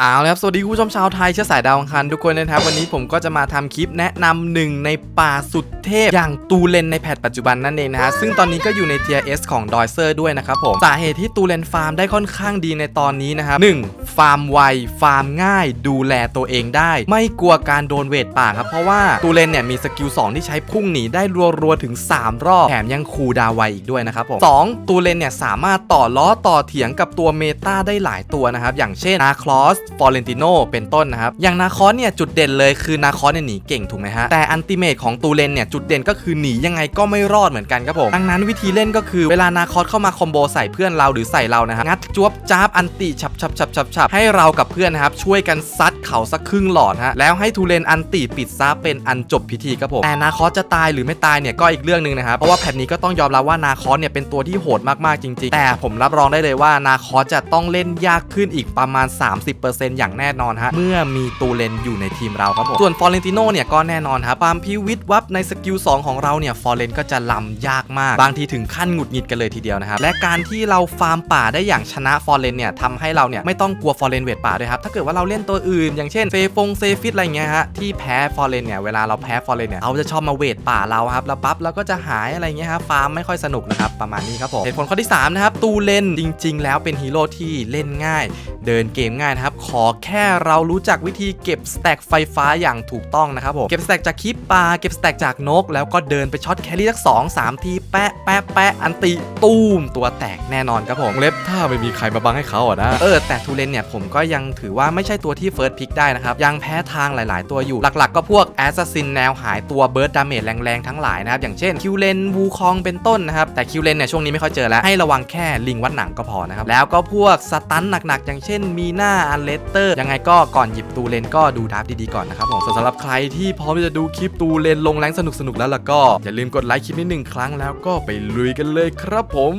เอาละครับ สวัสดีคุณผู้ชมชาวไทยเชื้อสายดาวอังคารทุกคนนะครับ วันนี้ผมก็จะมาทำคลิปแนะนำหนึ่งในป่าสุดเทพ อย่างตูเลนในแพทปัจจุบันนั่นเองนะฮะ ซึ่งตอนนี้ก็อยู่ในเทียเอสของดอยเซอร์ด้วยนะครับผม สาเหตุที่ตูเลนฟาร์มได้ค่อนข้างดีในตอนนี้นะครับ 1. ฟาร์มไว ฟาร์มง่าย ดูแลตัวเองได้ ไม่กลัวการโดนเวทป่าครับ เพราะว่าตูเลนเนี่ยมีสกิล2ที่ใช้พุ่งหนีได้รัวๆถึง 3 รอบ แถมยังคูลดาวน์ไวอีกด้วยนะครับผม 2. ตูเลนเนี่ยสามารถต่อล้อต่อเถียงกับตัวเมตาได้หลายตัวนะครับอย่างเช่นนาคลอสฟอร์เรนติโนเป็นต้นนะครับ อย่างนาคอสเนี่ยจุดเด่นเลยคือนาคอสเนี่ยหนีเก่งถูกไหมฮะ แต่อันติเมตของตูเลนเนี่ยจุดเด่นก็คือหนียังไงก็ไม่รอดเหมือนกันครับผม ดังนั้นวิธีเล่นก็คือเวลานาคอสเข้ามาคอมโบใส่เพื่อนเราหรือใส่เรานะฮะ งัดจวบจ้าบอันติฉับฉับฉับฉับฉับให้เรากับเพื่อนนะครับช่วยกันซัดเขาสักครึ่งหลอดฮะ แล้วให้ทูเลนอันติปิดซะเป็นอันจบพิธีครับผม แต่นาคอสจะตายหรือไม่ตายเนี่ยก็อีกเรื่องหนึ่งนะครับ เพราะว่าแพทนี้ก็ต้องยอมรับว่านาคอสเนี่ยเป็นตัวที่โหดมากๆจริง ๆ แต่ผมรับรองได้เลยว่านาคอสจะต้องเล่นยากขึ้นอีกประมาณ 30%อย่างแน่นอนฮะเมื่อมีตูเลนอยู่ในทีมเราครับผมส่วนฟอร์เรนติโนเนี่ยก็แน่นอนครับความพิวิตวับในสกิล2ของเราเนี่ยฟอร์เรนก็จะลำยากมาก บางทีถึงขั้นหงุดหงิดกันเลยทีเดียวนะครับและการที่เราฟาร์มป่าได้อย่างชนะฟอร์เรนเนี่ยทำให้เราเนี่ยไม่ต้องกลัวฟอร์เรนเวทป่าด้วยครับถ้าเกิดว่าเราเล่นตัวอื่น อย่างเช่นเฟฟงเซฟิตอะไรเงี้ยฮะที่แพ้ฟอร์เรนเนี่ยเวลาเราแพ้ฟอร์เรนเนี่ยเขาจะชอบมาเวทป่าเราครับแล้วปั๊บเราก็จะหายอะไรเงี้ยครับฟาร์มไม่ค่อยสนุกนะครับประมาณนี้ครับผมเหตุผลข้อที่สามนะครับตูเลนจริง ๆ แล้วเป็นฮีโร่ที่เล่นง่าย เดินเกมง่ายนะครับขอแค่เรารู้จักวิธีเก็บสแต็กไฟฟ้าอย่างถูกต้องนะครับผม เก็บสแต็กจากคลิปปลาเก็บสแต็กจากนก แล้วก็เดินไปช็อตแครี่สักสองสามทีแปะแปะแปะอันติตูมตัวแตกแน่นอนครับผมเล็บถ้าไม่มีใครมาบังให้เขาอะนะเออแต่ทูเลนเนี่ยผมก็ยังถือว่าไม่ใช่ตัวที่เฟิร์สพิกได้นะครับยังแพ้ทางหลาย ๆ ตัวอยู่หลัก ๆ ก็พวกแอสซัสซินแนวหายตัวเบิร์ดดาเมจแรงๆทั้งหลายนะครับอย่างเช่นคิวเลนวูคองเป็นต้นนะครับแต่คิวเลนเนี่ยช่วงนี้ไม่ค่อยเจอแล้วให้ระวังแค่ลิงวัดหนังก็พอนะครับแล้วก็พวกสตันหนักๆอย่างเช่นมีหน้าอันเลสเตอร์ ยังไงก็ก่อนหยิบตูเลนก็ดูดราฟต์ดีๆก่อนนะครับผมส่วนสำหรับใครที่พร้อมที่จะดูคลิปตูเลนลงแรงสนุกๆแล้วล่ะก็ อย่าลืมกดไลค์คลิปนี้หนึ่งครั้งแล้วก็ไปลุยกันเลยครับผม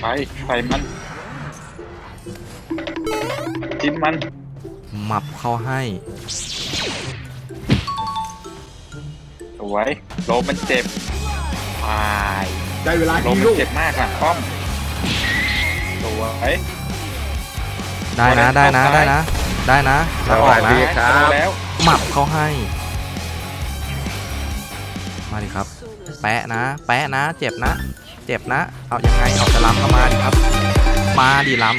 ไปไปมันจิ้มมันหมับเข้าให้สวยโลมันเจ็บตายได้เวลาโลฮีมันโร่เจ็บมากอะป้อมสวย ได้นะได้นะได้นะ ได้นะแล้วออกนะโดนแล้วหมับเขาให้ มาดิครับ แปะนะ แปะนะ เจ็บนะ เจ็บนะ เอายังไงเอาจะล้ำเข้ามาดิครับ มาดิล้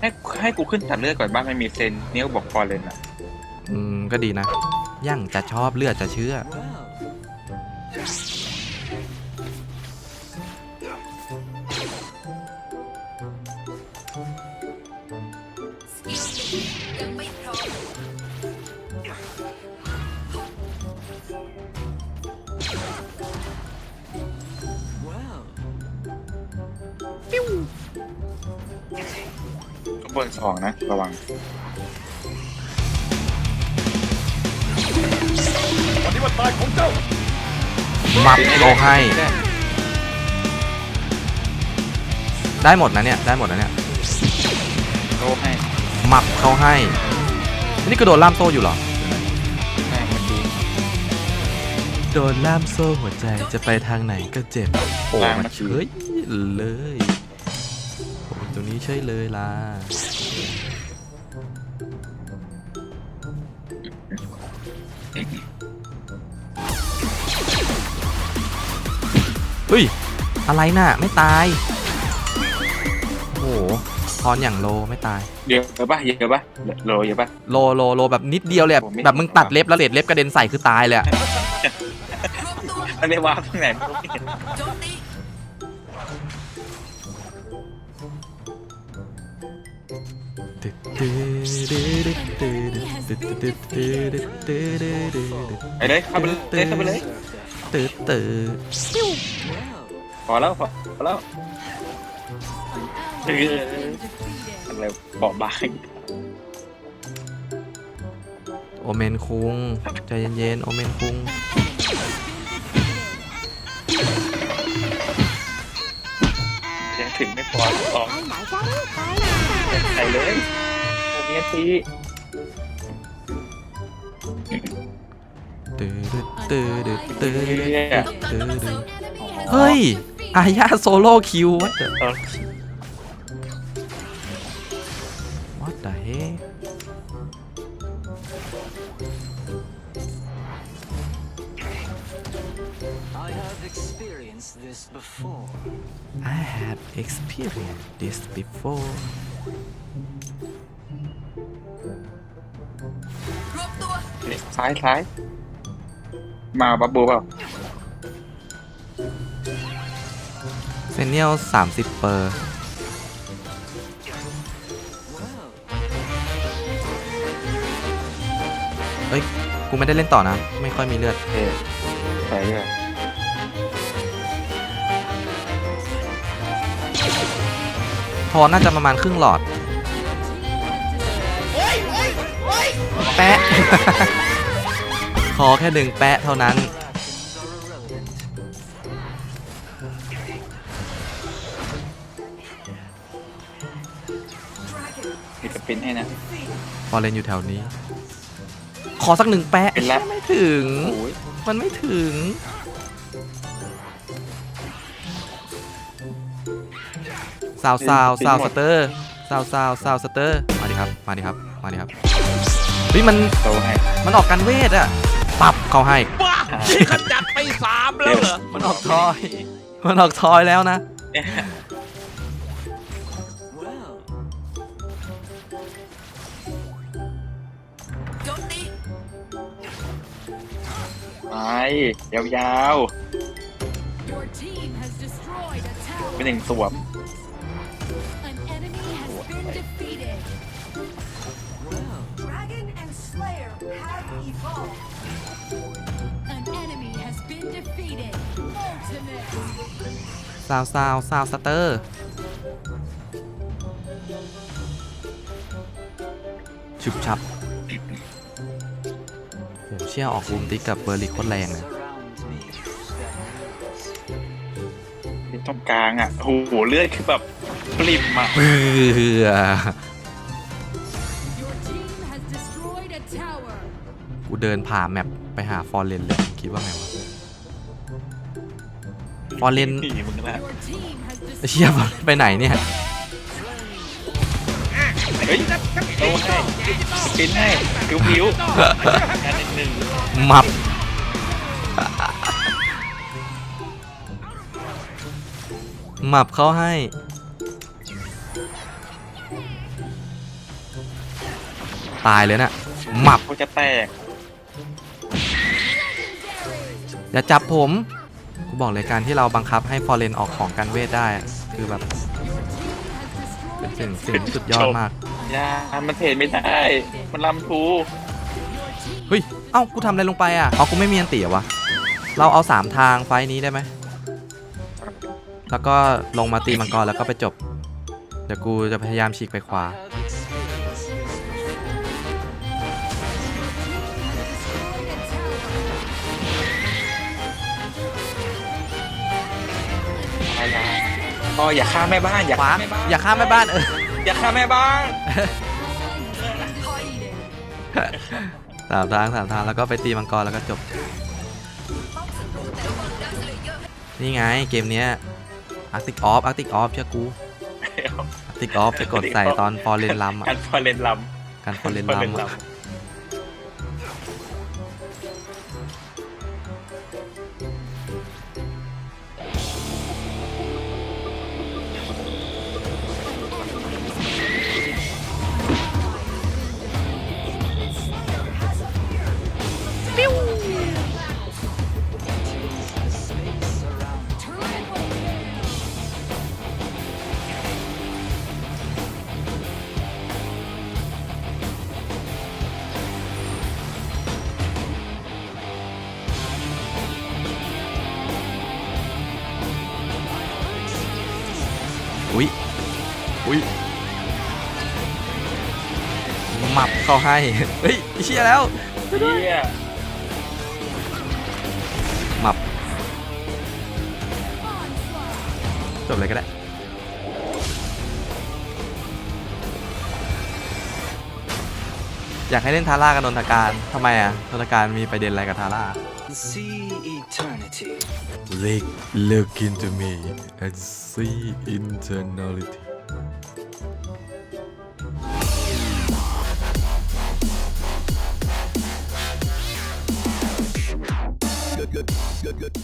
ให้ให้กูขึ้นตัดเลือดก่อนบ้างไม่มีเซนนี่ก็บอกฟอร์เรนอะำอืมก็ดีนะ ยั่งจะชอบเลือดจะเชื่อ บนสองนะ ระวังปฏิบัติตายของเจ้าหมับเขาให้ ได้หมดนะเนี่ย ได้หมดนะเนี่ยโลให้หมับเขาให้ นี่ก็โดนล่ามโซ่อยู่เหรอให้มันดีโดนล่ามโซ่หัวใจจะไปทางไหนก็เจ็บ โอ้มันเฉยเลยโอ้ตรง นี้เฉยเลยล่ะ เฮ้ย อะไรน่ะ ไม่ตาย โอ้โหทอนอย่างโลไม่ตาย เยอะปะเยอะปะโลเยอะปะ โลโลโลแบบนิดเดียวเลยอะผมไม่ แบบมึงตัดเล็บแล้วเลดเล็บกระเด็นใส่คือตายเลยอะมันได้วางตรงไหนไม่รู้ ไปเลยเข้าไปเลยเข้าไปเลยตื่นตื่นพอแล้วพอพอแล้วเอออะไรเบาะบางโอเมนคุงใจเย็นๆโอเมนคุงยังถึงไม่พอสองใส่เลย โอเมียตีตื่นตื่นตื่นตื่นตื่นเฮ้ย อาญาโซโล่คิววัดเดเออ the heck I have experienced this before. I had experienced this before ซ้ายซ้าย มาบับบูเปล่าเซเนียล30เปอร์ Well, เอ้ย กูไม่ได้เล่นต่อนะ ไม่ค่อยมีเลือด เอ๊ะใช่เลยพอน่าจะประมาณครึ่งหลอด แปะ ขอแค่หนึ่งแปะเท่านั้น fractions are irrelevant. มีสปินให้นะ พอเล่นอยู่แถวนี้ ขอสักหนึ่งแปะเป็นแล้ว ไม่ถึง โอ้ยมันไม่ถึงซาวซาวซาวสเตอร์ซาวซาวซาวสเตอร์ มาดิครับ มาดิครับ มาดิครับ เฮ้ยมันโตให้มันออกกันเวทอะปับเขาให้บ้านี่ขจัดไปสามแล้วเหรอมันออกทอย มันออกทอยแล้วนะ Well, ไปยาว Your team has destroyed a ๆ tower. เป็นหนึ่งสวม Dragon and Slayer have evolved. An enemy has been defeated. Ultimate. ซาวซาวซาวสเตอร์ ชุบชับโหเชี่ยออกรูมติ๊กกับเบอร์ลิโคตรแรงเลย Surround me. Shadows. เป็นตรงกลางอะโอ้โหเลือดคือแบบปริมอะเบื่อ กูเดินผ่าแมปไปหาฟอร์เรนเลยคิดว่าไงวะฟอร์เรนหนีมึงละ Your team has เชี่ย destroyed ไปไหนเนี่ยเฮ้ยโตให้สปินให้ผิวผิวงานหนึ่งหนึ่งมับมับเขาให้ตายเลยนะ่ะ มับกูจะแตกอย่าจับผมกูบอกเลยการที่เราบังคับให้ฟอร์เรนออกของกันเวทได้อะคือแบบเป็นสิ่งสิ่งที่สุดยอดมากยามันเทรดไม่ได้ มันลำทูเฮ้ยเอ้ากูทำอะไรลงไปอะอ๋อกูไม่มีอันเตี๋ยวะเราเอาสามทางไฟล์นี้ได้ไหมแล้วก็ลงมาตีมังกรแล้วก็ไปจบเดี๋ยวกูจะพยายามฉีกไปขวา อ๋ออย่าฆ่าแม่บ้านอย่าขวาฆ่าแม่บ้านอย่าข้ามแม่บ้านเอออย่าฆ่าแม่บ้านสามทางสามทางแล้วก็ไปตีมังกรแล้วก็จบ นี่ไงเกมเนี้ยอาร์ติกออฟอาร์ติกออฟเชื่อกูอาร์ติกออฟจะกดใส่ตอนฟอร์เรนลัมอะการฟอร์เรนลการฟอร์เรำนฟอร์ลัเรมนลอะ หมับเขาให้ เฮ้ยเชี่ยแล้วำเฮียหมับจบเลยก็ได้อยากให้เล่นทาร่ากับนนทการทำไมอะนนทการมีประเด็นอะไรกับทาร่า See eternity. Look, look into me and see eternality good.